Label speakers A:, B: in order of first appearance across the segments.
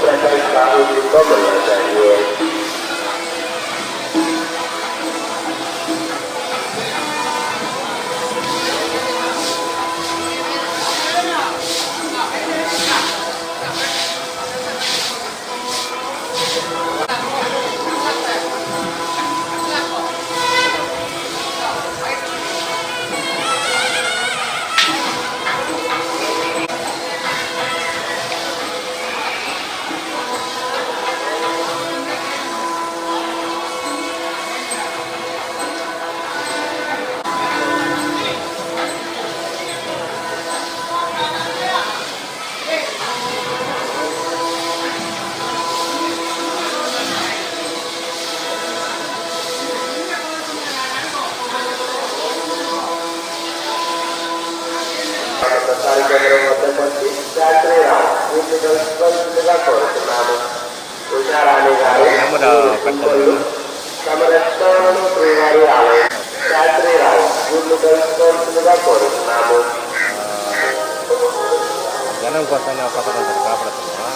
A: प्रकार का उनको मिलना चाहिए కలుసుకోవాల్సిందిగా కోరుతున్నాము
B: జనం కోసం పథకం కాపాడుతున్నా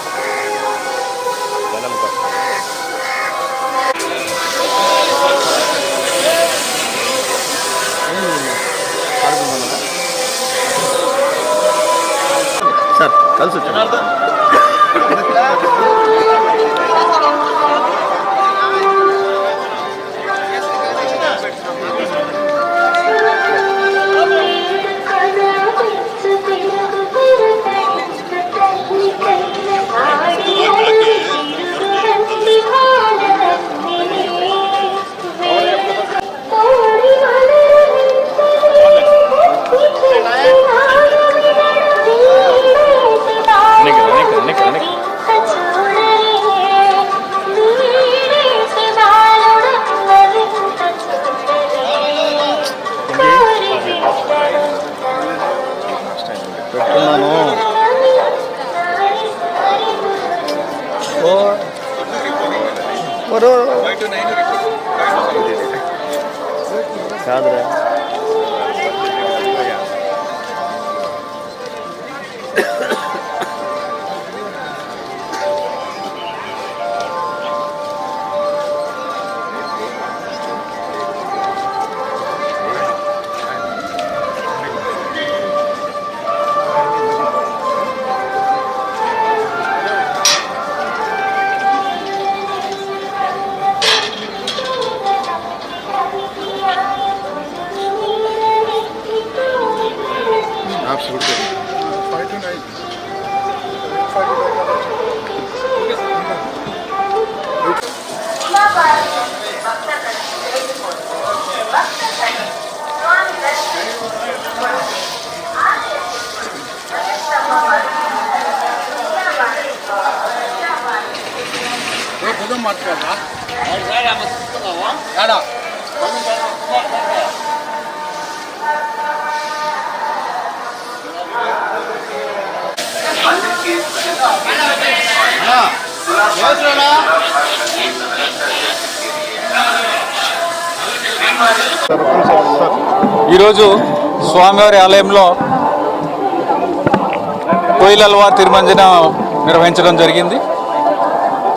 B: జనం కోసం
C: సార్ కలిసి వచ్చాను
D: ఈరోజు స్వామివారి ఆలయంలో కోయిలల్వార్ తిరుమంజనం నిర్వహించడం జరిగింది.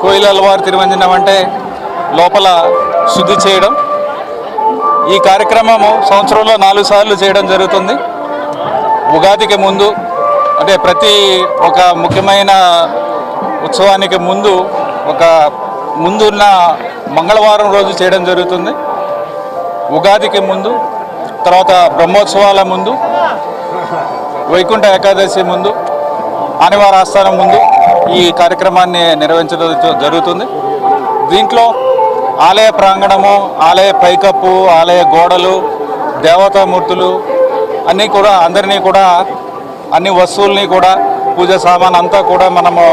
D: కోయిలల్వార్ తిరుమంజనం అంటే లోపల శుద్ధి చేయడం. ఈ కార్యక్రమము సంవత్సరంలో నాలుగు సార్లు చేయడం జరుగుతుంది. ఉగాదికి ముందు అంటే ప్రతి ఒక ముఖ్యమైన ఉత్సవానికి ముందు ఒక ముందున్న మంగళవారం రోజు చేయడం జరుగుతుంది. ఉగాదికి ముందు తర్వాత బ్రహ్మోత్సవాల ముందు వైకుంఠ ఏకాదశి ముందు ఆనివార ఆస్థానం ముందు ఈ కార్యక్రమాన్ని నిర్వహించడం జరుగుతుంది. దీంట్లో ఆలయ ప్రాంగణము ఆలయ పైకప్పు ఆలయ గోడలు దేవతామూర్తులు అన్నీ కూడా అందరినీ కూడా అన్ని వస్తువుల్ని కూడా పూజ సామాన్ అంతా కూడా మనము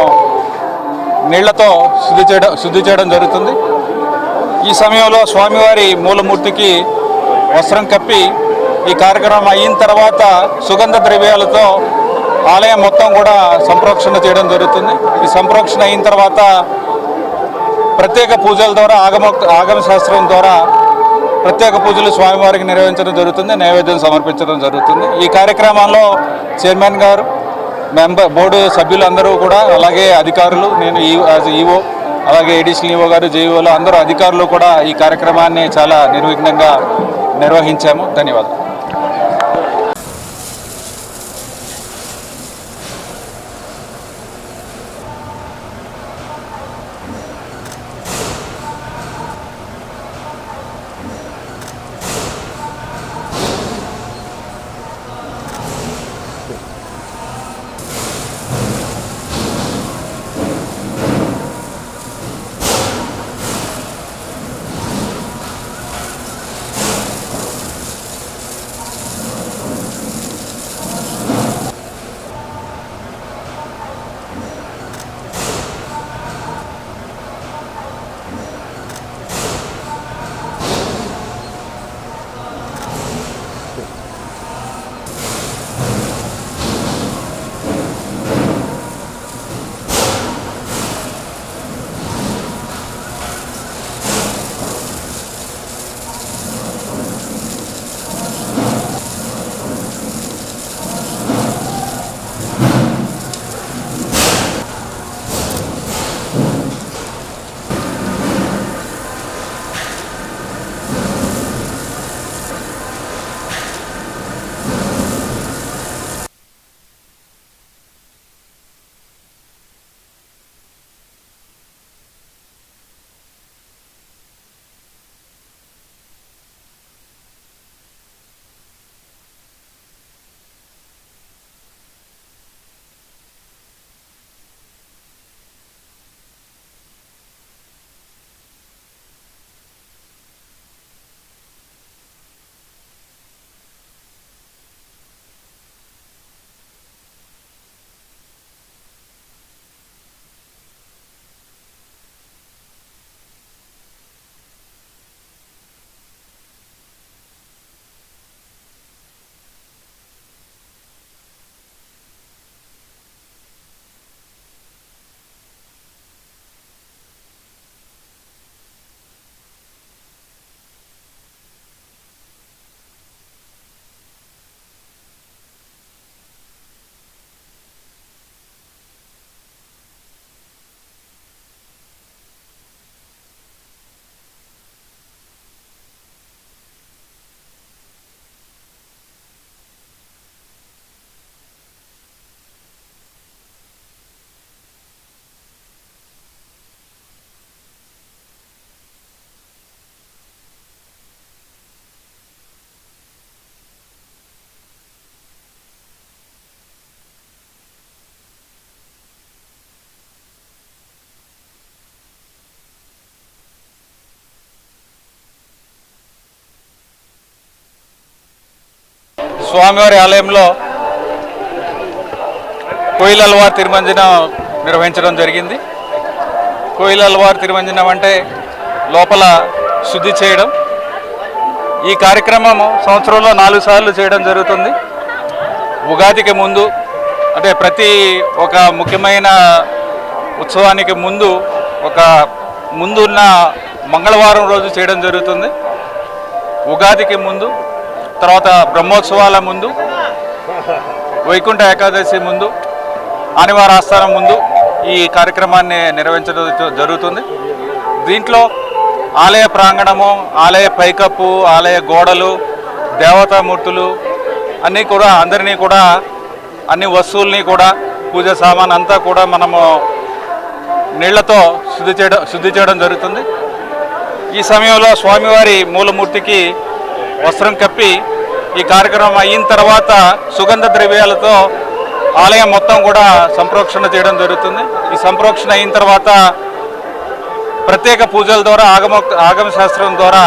D: నీళ్ళతో శుద్ధి చేయడం శుద్ధి చేయడం జరుగుతుంది. ఈ సమయంలో స్వామివారి మూలమూర్తికి వస్త్రం కప్పి ఈ కార్యక్రమం అయిన తర్వాత సుగంధ ద్రవ్యాలతో ఆలయం మొత్తం కూడా సంప్రోక్షణ చేయడం జరుగుతుంది. ఈ సంప్రోక్షణ అయిన తర్వాత ప్రత్యేక పూజల ద్వారా ఆగమ ఆగమ శాస్త్రం ద్వారా ప్రత్యేక పూజలు స్వామివారికి నిర్వహించడం జరుగుతుంది నైవేద్యం సమర్పించడం జరుగుతుంది. ఈ కార్యక్రమంలో చైర్మన్ గారు మెంబర్ బోర్డు సభ్యులందరూ కూడా అలాగే అధికారులు నేను యాజ్ ఈఓ అలాగే ఎడిషనల్ ఈవో గారు జేఈఓలు అందరూ అధికారులు కూడా ఈ కార్యక్రమాన్ని చాలా నిర్విఘ్నంగా నిర్వహించాము. ధన్యవాదాలు. స్వామివారి ఆలయంలో కోయిలల్వార్ తిరుమంజనం నిర్వహించడం జరిగింది. కోయిలల్వార్ తిరుమంజనం అంటే లోపల శుద్ధి చేయడం. ఈ కార్యక్రమం సంవత్సరంలో నాలుగు సార్లు చేయడం జరుగుతుంది. ఉగాదికి ముందు అంటే ప్రతి ఒక ముఖ్యమైన ఉత్సవానికి ముందు ఒక ముందున్న మంగళవారం రోజు చేయడం జరుగుతుంది. ఉగాదికి ముందు తర్వాత బ్రహ్మోత్సవాల ముందు వైకుంఠ ఏకాదశి ముందు అనివార ఆస్థానం ముందు ఈ కార్యక్రమాన్ని నిర్వహించడం జరుగుతుంది. దీంట్లో ఆలయ ప్రాంగణము ఆలయ పైకప్పు ఆలయ గోడలు దేవతామూర్తులు అన్నీ కూడా అందరినీ కూడా అన్ని వస్తువుల్ని కూడా పూజ సామాన్ అంతా కూడా మనము నీళ్ళతో శుద్ధి చేయడం శుద్ధి చేయడం జరుగుతుంది. ఈ సమయంలో స్వామివారి మూలమూర్తికి వస్త్రం కప్పి ఈ కార్యక్రమం అయిన తర్వాత సుగంధ ద్రవ్యాలతో ఆలయం మొత్తం కూడా సంప్రోక్షణ చేయడం జరుగుతుంది. ఈ సంప్రోక్షణ అయిన తర్వాత ప్రత్యేక పూజల ద్వారా ఆగమ ఆగమ శాస్త్రం ద్వారా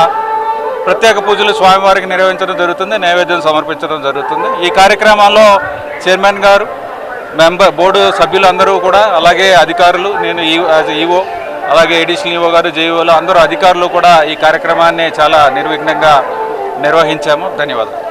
D: ప్రత్యేక పూజలు స్వామివారికి నిర్వహించడం జరుగుతుంది నైవేద్యం సమర్పించడం జరుగుతుంది. ఈ కార్యక్రమంలో చైర్మన్ గారు మెంబర్ బోర్డు సభ్యులందరూ కూడా అలాగే అధికారులు నేను ఈ యాజ్ ఈఓ అలాగే ఎడిషనల్ ఈఓ గారు జేఈఓలు అందరూ అధికారులు కూడా ఈ కార్యక్రమాన్ని చాలా నిర్విఘ్నంగా నిర్వహించాము. ధన్యవాదాలు.